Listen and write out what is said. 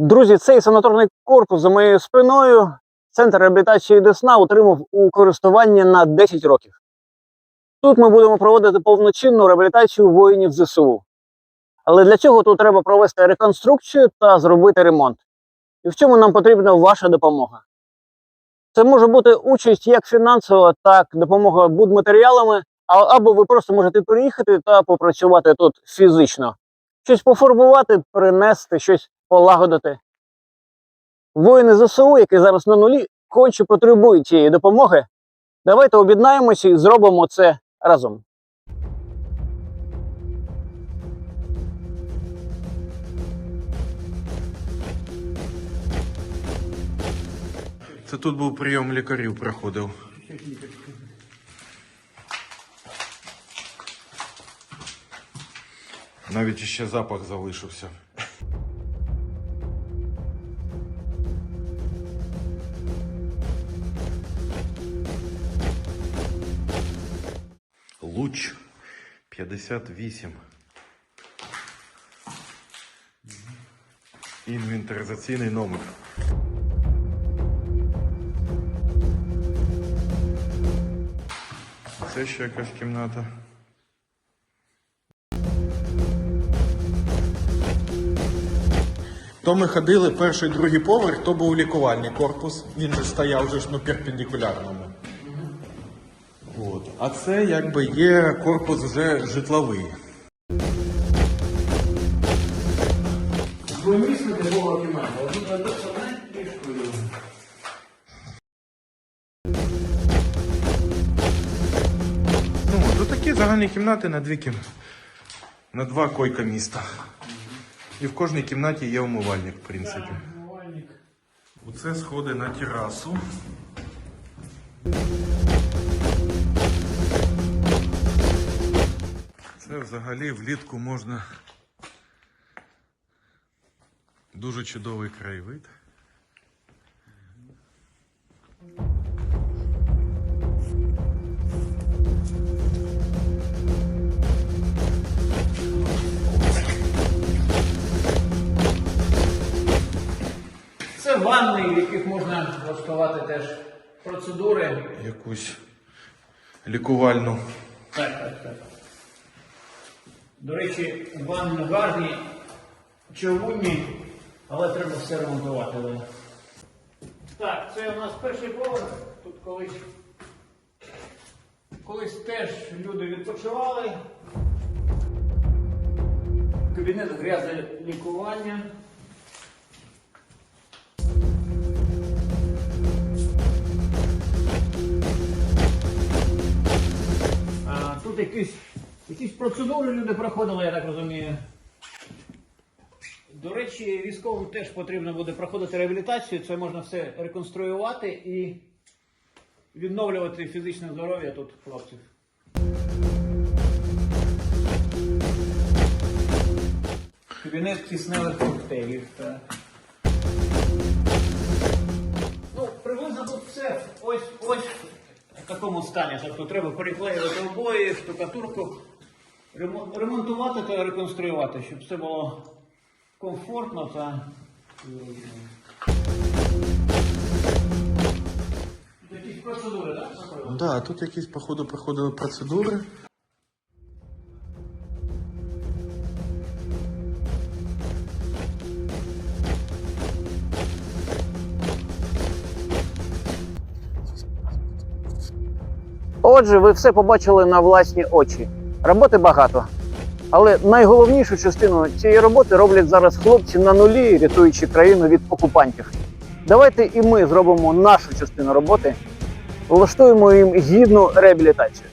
Друзі, цей санаторний корпус за моєю спиною центр реабілітації Десна отримав у користування на 10 років. Тут ми будемо проводити повноцінну реабілітацію воїнів ЗСУ. Але для цього тут треба провести реконструкцію та зробити ремонт. І в цьому нам потрібна ваша допомога. Це може бути участь як фінансова, так допомога будматеріалами, або ви просто можете приїхати та попрацювати тут фізично. Щось пофарбувати, принести, щось полагодити. Воїни ЗСУ, які зараз на нулі, конче потребують цієї допомоги. Давайте об'єднаємося і зробимо це разом. Це тут був прийом лікарів проходив. Навіть ще запах залишився. Луч 58. Інвентаризаційний номер. Це ще якась кімната. То ми ходили перший, другий поверх, то був лікувальний корпус. Він же стояв вже ж ну, перпендикулярному. От. А це якби є корпус вже житловий. Ну, тут такі загальні кімнати на дві кім... на два койка міста. І в кожній кімнаті є умивальник, в принципі. Оце сходи на терасу. Взагалі влітку можна дуже чудовий краєвид. Це ванни, в яких можна влаштувати теж процедури. Якусь лікувальну. Так, так, так. До речі, ванни гарні, човунні, але треба все ремонтувати. Так, це у нас перший поверх. Тут колись, колись теж люди відпочивали. Кабінет грязне лікування. Тут якісь, якісь процедури люди проходили, я так розумію. До речі, військовим теж потрібно буде проходити реабілітацію. Це можна все реконструювати і відновлювати фізичне здоров'я тут хлопців. Кабінет кисневих коктейлів. Ну, приблизно тут все. Ось ось в такому стані. Тобто треба переклеювати обої, штукатурку, ремонтувати та реконструювати, щоб все було комфортно та. Якісь процедури, так? Да, тут якісь, походу, проходили процедури. Отже, ви все побачили на власні очі. Роботи багато. Але найголовнішу частину цієї роботи роблять зараз хлопці на нулі, рятуючи країну від окупантів. Давайте і ми зробимо нашу частину роботи, влаштуємо їм гідну реабілітацію.